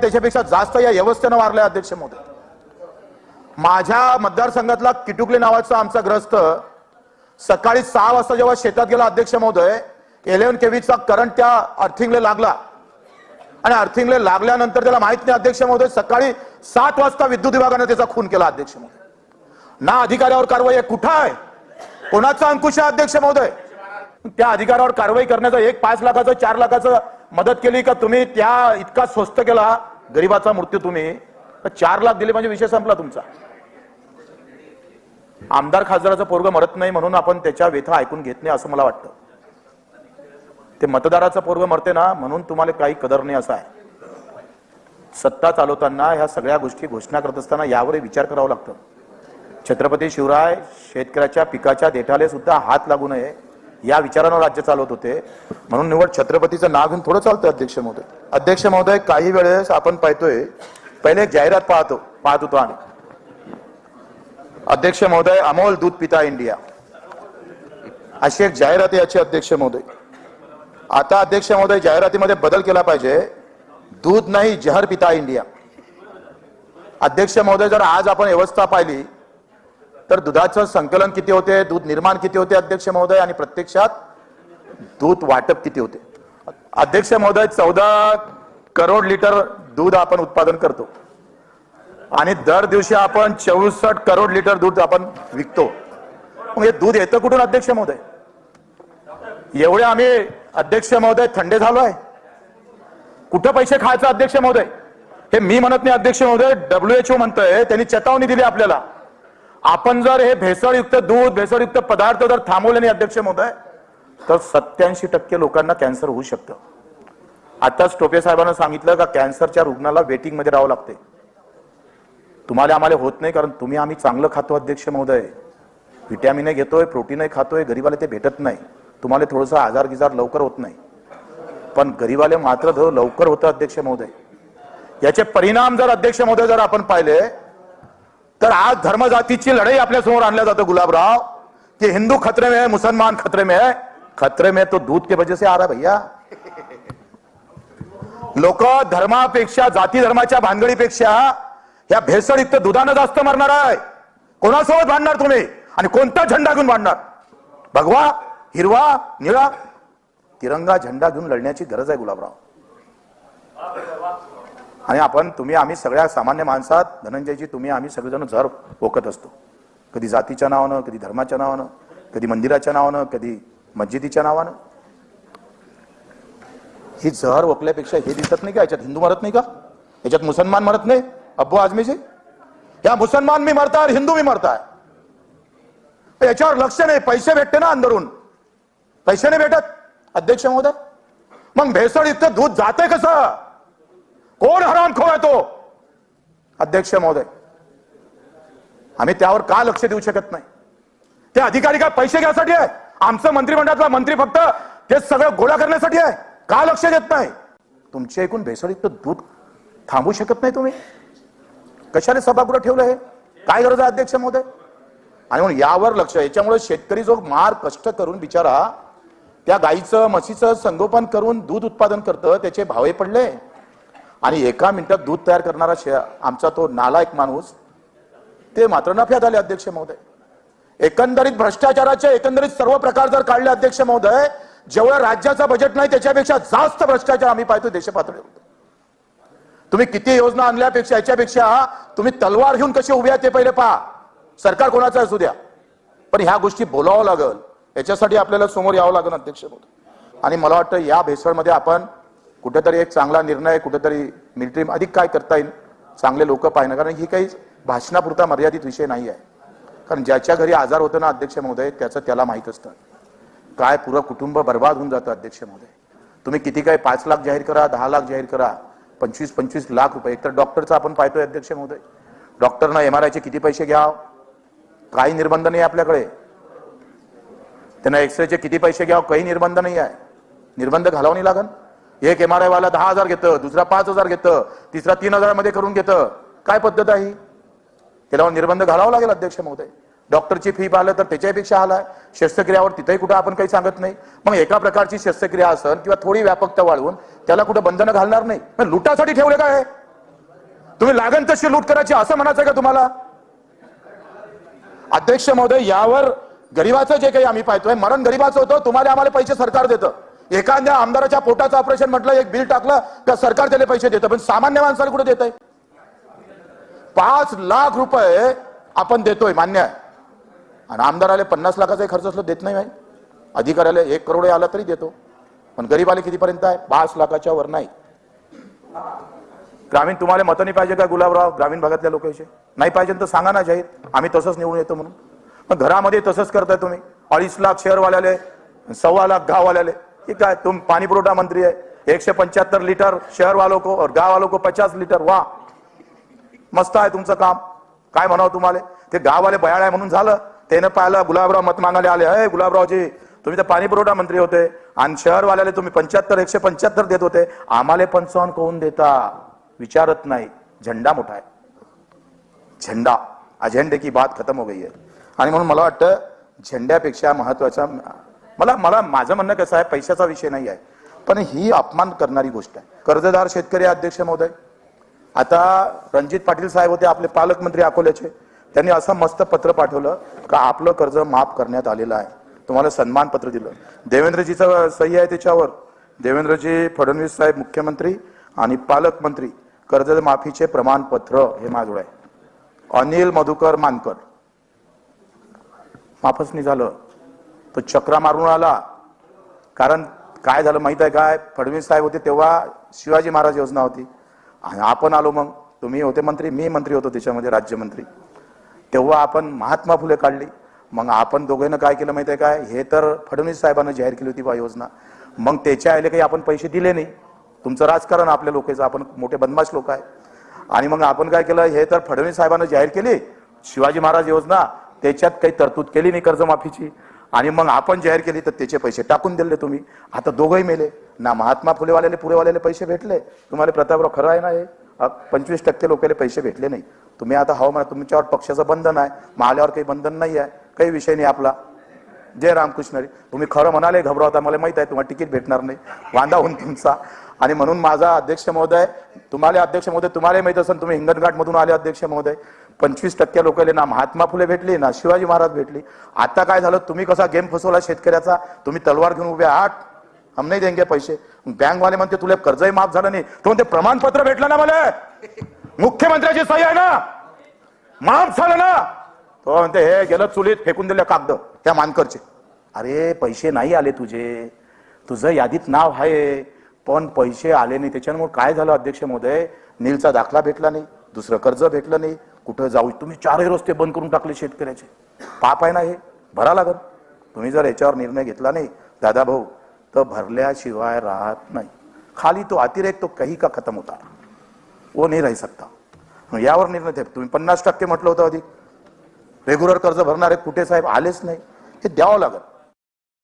त्याच्यापेक्षा जास्त या व्यवस्थेनं वारलंय अध्यक्ष मोदी. माझ्या मतदारसंघातला किटुकले नावाचा आमचा ग्रस्त सकाळी सहा वाजता जेव्हा शेतात गेला अध्यक्ष महोदय इलेव्हन केवीचा करंट त्या अर्थिंगले लागला. आणि अर्थिंगले लागल्यानंतर त्याला माहीत नाही अध्यक्ष महोदय सकाळी सात वाजता विद्युत विभागाने त्याचा खून केला अध्यक्ष महोदय. ना अधिकाऱ्यावर कारवाई आहे कुठं आहे? कोणाचा अंकुश आहे अध्यक्ष महोदय? त्या अधिकाऱ्यावर कारवाई करण्याचा एक पाच लाखाचं चार लाखाचं मदत केली का तुम्ही? त्या इतका स्वस्त केला. गरीबाचा मृत्यू तुम्ही. चार लाख दिले म्हणजे विषय संपला तुमचा. आमदार खासदाराचा पोरग मरत नाही म्हणून आपण त्याच्या व्यथा ऐकून घेत नाही असं मला वाटतं. ते मतदाराचं पोरग मरते ना म्हणून तुम्हाला काही कदर नाही असं आहे. सत्ता चालवताना ह्या सगळ्या गोष्टी घोषणा करत असताना यावरही विचार करावा लागतो. छत्रपती शिवराय शेतकऱ्याच्या पिकाच्या देठाले सुद्धा हात लागू नये. या विचारानं राज्य चालवत होते. म्हणून निवड छत्रपतीचं नाव घेऊन थोडं चालतं अध्यक्ष महोदय. अध्यक्ष महोदय काही वेळेस आपण पाहतोय पहिले जाहिरात पाहतो पाहत होतो आम्ही. अध्यक्ष महोदय अमोल दूध पिता इंडिया. अशी एक जाहिरात आहे याची अध्यक्ष महोदय. आता अध्यक्ष महोदय जाहिरातीमध्ये बदल केला पाहिजे. दूध नाही जहर पिता इंडिया. अध्यक्ष महोदय जर आज आपण व्यवस्था पाहिली तर दुधाचं संकलन किती होते? दूध निर्माण किती होते अध्यक्ष महोदय? आणि प्रत्यक्षात दूध वाटप किती होते? अध्यक्ष महोदय चौदा करोड लिटर दूध आपण उत्पादन करतो. आणि दर दिवशी आपण चौसष्ट करोड लिटर दूध आपण विकतो. मग हे दूध येतं कुठून अध्यक्ष महोदय? एवढे आम्ही अध्यक्ष महोदय थंडे झालो आहे. कुठं पैसे खायचं अध्यक्ष महोदय? हे मी म्हणत नाही अध्यक्ष महोदय डब्ल्यू एच ओ म्हणतोय. त्यांनी चेतावणी दिली आपल्याला. आपण जर हे भेसळयुक्त दूध भेसळयुक्त पदार्थ जर थांबवले नाही अध्यक्ष महोदय तर सत्याऐंशी टक्के लोकांना कॅन्सर होऊ शकतं. आताच टोपे साहेबांना सांगितलं का कॅन्सरच्या रुग्णाला वेटिंगमध्ये राहावं लागते. तुम्हाला आम्हाला होत नाही कारण तुम्ही आम्ही चांगलं खातो अध्यक्ष महोदय. व्हिटॅमिन घेतोय प्रोटीनही खातोय गरीबाला ते भेटत नाही. तुम्हाला थोडंसं आजार गिजार लवकर होत नाही. पण गरीबाला मात्र लवकर होतं अध्यक्ष महोदय. याचे परिणाम जर अध्यक्ष महोदय जर आपण पाहिले तर आज धर्मजातीची लढाई आपल्यासमोर आणल्या जातं गुलाबराव. की हिंदू खतरे में है मुसलमान खतरे में है. खतरे में तो दूध के वजह से आ रहा भैया. लोक धर्मापेक्षा जाती धर्माच्या भानगडीपेक्षा या भेसळयुक्त दुधानं जास्त मरणार आहे. कोणासोबत भांडणार तुम्ही? आणि कोणता झेंडा घेऊन भांडणार? भगवा हिरवा निळा. तिरंगा झेंडा घेऊन लढण्याची गरज आहे गुलाबराव. आणि आपण तुम्ही आम्ही सगळ्या सामान्य माणसात धनंजयजी तुम्ही आम्ही सगळेजण झर ओकत असतो. कधी जातीच्या नावानं कधी धर्माच्या नावानं कधी मंदिराच्या नावानं कधी मस्जिदीच्या नावानं. ही जहर ओकल्यापेक्षा हे दिसत नाही का? याच्यात हिंदू मरत नाही का? याच्यात मुसलमान मरत नाही? अब्बू आजमीजी? या मुसलमान मी मरताय हिंदू मी मरताय. याच्यावर लक्ष नाही. पैसे भेटते ना अंदरून. पैसे नाही भेटत. अध्यक्ष महोदय. मग भेसळयुक्त दूध जाते कसं? कोण हराम आहे तो? अध्यक्ष महोदय. आम्ही त्यावर का लक्ष देऊ शकत नाही? ते अधिकारी काय पैसे घ्यासाठी आहे? आमचं मंत्रिमंडळातला मंत्री फक्त ते सगळं गोळा करण्यासाठी आहे? का लक्ष देत नाही? तुमचे एकूण भेसळीत दूध थांबू शकत नाही तुम्ही? कशाने सभागृह ठेवलं हे? काय गरज आहे अध्यक्ष महोदय? आणि म्हणून यावर लक्ष याच्यामुळे शेतकरी जो मार कष्ट करून बिचारा त्या गाईचं म्हशीचं संगोपन करून दूध उत्पादन करतं त्याचे भावे पडले. आणि एका मिनिटात दूध तयार करणारा शे- आमचा तो नालायक माणूस ते मात्र नफ्यात आले अध्यक्ष महोदय. एकंदरीत भ्रष्टाचाराचे एकंदरीत सर्व प्रकार जर काढले अध्यक्ष महोदय जेवढं राज्याचा बजेट नाही त्याच्यापेक्षा जास्त भ्रष्टाचार आम्ही पाहतो देशपातळीवर. तुम्ही किती योजना आणल्यापेक्षा याच्यापेक्षा तुम्ही तलवार घेऊन कशी उभी आहे ते पहिले पहा. सरकार कोणाचं असू द्या. पण ह्या गोष्टी बोलावं लागल. याच्यासाठी आपल्याला समोर यावं लागेल अध्यक्ष महोदय. आणि मला वाटतं या भेसळमध्ये आपण कुठंतरी एक चांगला निर्णय कुठंतरी मिलिटरी अधिक काय करता येईल चांगले लोक पाहिणं कारण ही काही भाषणापुरता मर्यादित विषय नाही आहे. कारण ज्याच्या घरी आजार होतो ना अध्यक्ष महोदय त्याचं त्याला माहीत असतं. काय पुरं कुटुंब बर्बाद होऊन जातं अध्यक्ष महोदय. तुम्ही किती काय पाच लाख जाहीर करा दहा लाख जाहीर करा पंचवीस पंचवीस लाख रुपये. एकतर डॉक्टरचा आपण पाहतोय अध्यक्ष महोदय. डॉक्टरनं एम आर आयचे किती पैसे घ्याव? काही निर्बंध नाही आपल्याकडे. त्यांना एक्सरेचे किती पैसे घ्याव? काही निर्बंध नाही आहे. निर्बंध घालावं नाही लागन एक एम आर आय वाला दहा हजार घेतं दुसरा पाच हजार घेतं तिसरा तीन हजारामध्ये करून घेतं. काय पद्धत आहे त्याला निर्बंध घालावं लागेल अध्यक्ष महोदय. डॉक्टरची फी पाहिलं तर त्याच्यापेक्षा आलाय शस्त्रक्रियावर तिथेही कुठं आपण काही सांगत नाही. मग एका प्रकारची शस्त्रक्रिया असन किंवा थोडी व्यापकता वाढवून त्याला कुठं बंधनं घालणार नाही. पण लुटासाठी ठेवलं काय तुम्ही लागण तशी लूट करायची असं म्हणायचं का तुम्हाला? अध्यक्ष महोदय यावर गरीबाचं जे काही आम्ही पाहतोय मरण गरीबाचं होतं तुम्हाला आम्हाला पैसे सरकार देतं. एखाद्या आमदाराच्या पोटाचं ऑपरेशन म्हटलं एक बिल टाकलं तर सरकार त्याला पैसे देतं. पण सामान्य माणसाला कुठे देत आहे पाच लाख रुपये आपण देतोय मान्य आहे. आणि आमदाराला पन्नास लाखाचा खर्च असलं देत नाही अधिकाऱ्याला एक करोड आला तरी देतो. पण गरीबाला कितीपर्यंत आहे? पाच लाखाच्या वर नाही. ग्रामीण तुम्हाला मतं नाही पाहिजे का गुलाबराव? ग्रामीण भागातल्या लोकांचे नाही पाहिजे तर सांगा ना जाहीर. आम्ही तसंच निवडून येतो म्हणून. पण घरामध्ये तसंच करताय तुम्ही. अडीच लाख शहरवाल्याले सव्वा लाख गाववाल्याले. ठीक आहे तुम पाणी पुरवठा मंत्री आहे एकशे पंच्याहत्तर लिटर शहर वालों को और गाव वालों को पचास लिटर। वा मस्त आहे तुमचं काम. काय म्हणावं तुम्हाला? ते गाववाले बयाळ आहे म्हणून झालं. त्यानं पाहिलं गुलाबराव मत मागायला आले. अय गुलाबरावजी तुम्ही तर पाणी पुरवठा मंत्री होते. आणि शहरवाल्याला तुम्ही पंच्याहत्तर एकशे पंच्याहत्तर देत होते. आम्हाला पंचावन्न कोण देता. विचारत नाही. झेंडा मोठा आहे. झेंडा. अजेंडे की बात खतम हो गई है आणि म्हणून मला वाटतं झेंड्यापेक्षा महत्त्वाचा मला मला माझं म्हणणं कसं आहे पैशाचा विषय नाही आहे. पण ही अपमान करणारी गोष्ट आहे. कर्जदार शेतकरी अध्यक्ष महोदय. आता रणजित पाटील साहेब होते आपले पालकमंत्री अकोल्याचे. त्यांनी असं मस्त पत्र पाठवलं का आपलं कर्ज माफ करण्यात आलेलं आहे. तुम्हाला सन्मान पत्र दिलं. देवेंद्रजीचं सही आहे त्याच्यावर. देवेंद्रजी फडणवीस साहेब मुख्यमंत्री आणि पालकमंत्री कर्ज माफीचे प्रमाणपत्र हे माझं आहे. अनिल मधुकर मानकर. माफच नाही झालं. तो चक्रा मारून आला. कारण काय झालं माहीत आहे काय? फडणवीस साहेब होते तेव्हा शिवाजी महाराज योजना होती. आणि आपण आलो मग. तुम्ही होते मंत्री मी मंत्री होतो त्याच्यामध्ये राज्यमंत्री. तेव्हा आपण महात्मा फुले काढली. मग आपण दोघांना काय केलं माहिती आहे काय? हे तर फडणवीस साहेबांना जाहीर केली होती बा योजना. मग त्याच्या आईले काही आपण पैसे दिले नाही. तुमचं राजकारण आपल्या लोकांचं. आपण मोठे बदमाश लोक आहे. आणि मग आपण काय केलं? हे तर फडणवीस साहेबांना जाहीर केली. शिवाजी महाराज योजना. त्याच्यात काही तरतूद केली नाही कर्जमाफीची. आणि मग आपण जाहीर केली तर त्याचे पैसे टाकून दिले तुम्ही. आता दोघंही मेले. ना महात्मा फुलेवाल्याले पुरेवाल्याले पैसे भेटले. तुम्हाला प्रतापराव खरं आहे ना हे? पंचवीस टक्के लोकांना पैसे भेटले नाही. तुम्ही आता हवामान तुमच्यावर पक्षाचं बंधन आहे. माल्यावर काही बंधन नाही आहे. काही विषय नाही आपला. जय रामकृष्ण तुम्ही खरं म्हणाले घबरावता. मला माहीत आहे तुम्हाला तिकीट भेटणार नाही. वांदा होऊन तुमचा. आणि म्हणून माझा अध्यक्ष महोदय तुम्हाला अध्यक्ष महोदय तुम्हाला माहीत असेल तुम्ही हिंगणघाट मधून आले अध्यक्ष महोदय. पंचवीस टक्के लोकांना ना महात्मा फुले भेटली ना शिवाजी महाराज भेटली. आता काय झालं तुम्ही कसा गेम फसवला शेतकऱ्याचा? तुम्ही तलवार घेऊन उभे आहात. हम नाही देंगे पैसे. बँकवाले म्हणते तुला कर्जही माफ झालं नाही. तो म्हणते प्रमाणपत्र भेटलं ना मला. मुख्यमंत्र्याची सही आहे ना? माफ झालं ना? तो म्हणते हे गेलं चुलीत फेकून दिलं कागद त्या मानकरचे. अरे पैसे नाही आले तुझे. तुझं यादीत नाव आहे. पण पैसे आले नाही. त्याच्यामुळे काय झालं अध्यक्ष महोदय? नीलचा दाखला भेटला नाही दुसरं कर्ज भेटलं नाही. कुठं जाऊ? तुम्ही चारही रस्ते बंद करून टाकले शेतकऱ्याचे. पाप आहे ना हे? भरा लागल. तुम्ही जर याच्यावर निर्णय घेतला नाही दादा भाऊ तर भरल्याशिवाय राहत नाही. खाली तो अतिरेक तो काही का खतम होता? वो नाही राहू सकता. यावर निर्णय ठेव तुम्ही पन्नास टक्के म्हटलं होतं अधिक. रेग्युलर कर्ज भरणारे कुठे साहेब? आलेच नाही. हे द्यावं लागत